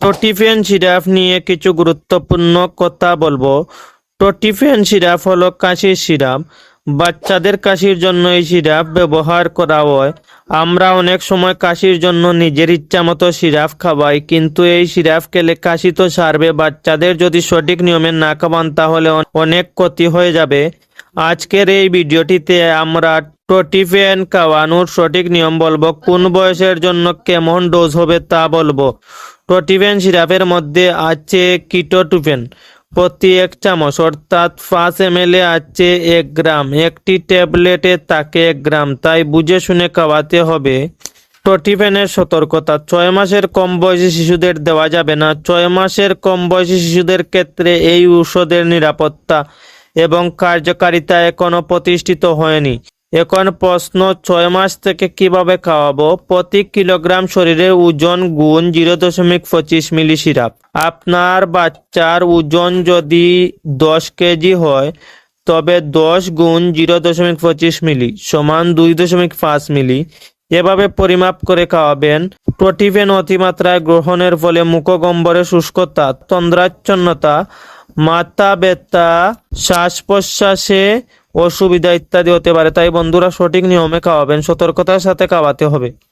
Totifen syrup নিয়ে কিছু গুরুত্বপূর্ণ কথা বলব। টোটিফেন সিরাপ হলো কাশির সিরাপ। বাচ্চাদের কাশির জন্য এই সিরাপ ব্যবহার করা হয়। আমরা অনেক সময় কাশির জন্য নিজের ইচ্ছা মতো সিরাপ খাওয়াই, কিন্তু এই সিরাপ খেলে কাশি তো সারবে। বাচ্চাদের যদি সঠিক নিয়মে না খাওয়ান, তাহলে অনেক ক্ষতি হয়ে যাবে। আজকের এই ভিডিওটিতে আমরা টোটিফেন খাওয়ানোর সঠিক নিয়ম বলব, কোন বয়সের জন্য কেমন ডোজ হবে তা বলব। টোটিফেন সিরাপের মধ্যে আছে কিটোটুফেন, প্রতি এক চামচ, অর্থাৎ পাঁচ এম এল এ আছে এক গ্রাম, একটি ট্যাবলেটে তাকে এক গ্রাম, তাই বুঝে শুনে খাওয়াতে হবে। টোটিফেনের সতর্কতা, ছয় মাসের কম বয়সী শিশুদের দেওয়া যাবে না, ছয় মাসের কম বয়সী শিশুদের ক্ষেত্রে এই ঔষধের নিরাপত্তা এবং কার্যকারিতা এখনও প্রতিষ্ঠিত হয়নি। এখন প্রশ্ন, ছয় মাস থেকে কীভাবে খাওয়াবো? প্রতি কিলোগ্রাম শরীরে ওজন গুণ জিরো দশমিক পঁচিশ মিলি সিরাপ আপনার বাচ্চার ওজন যদি দশ কেজি হয়, তবে দশ গুণ জিরো দশমিক পঁচিশ মিলি সমান দুই দশমিক পাঁচ মিলি। এভাবে পরিমাপ করে খাওয়াবেন। প্রোটিফেন অতিমাত্রায় গ্রহণের ফলে মুখগম্বরে শুষ্কতা, তন্দ্রাচ্ছন্নতা, মাথা ব্যথা শ্বাস প্রশ্বাসে অসুবিধা ইত্যাদি হতে পারে। তাই বন্ধুরা সঠিক নিয়মে খাওয়াবেন। সতর্কতার সাথে খাওয়াতে হবে।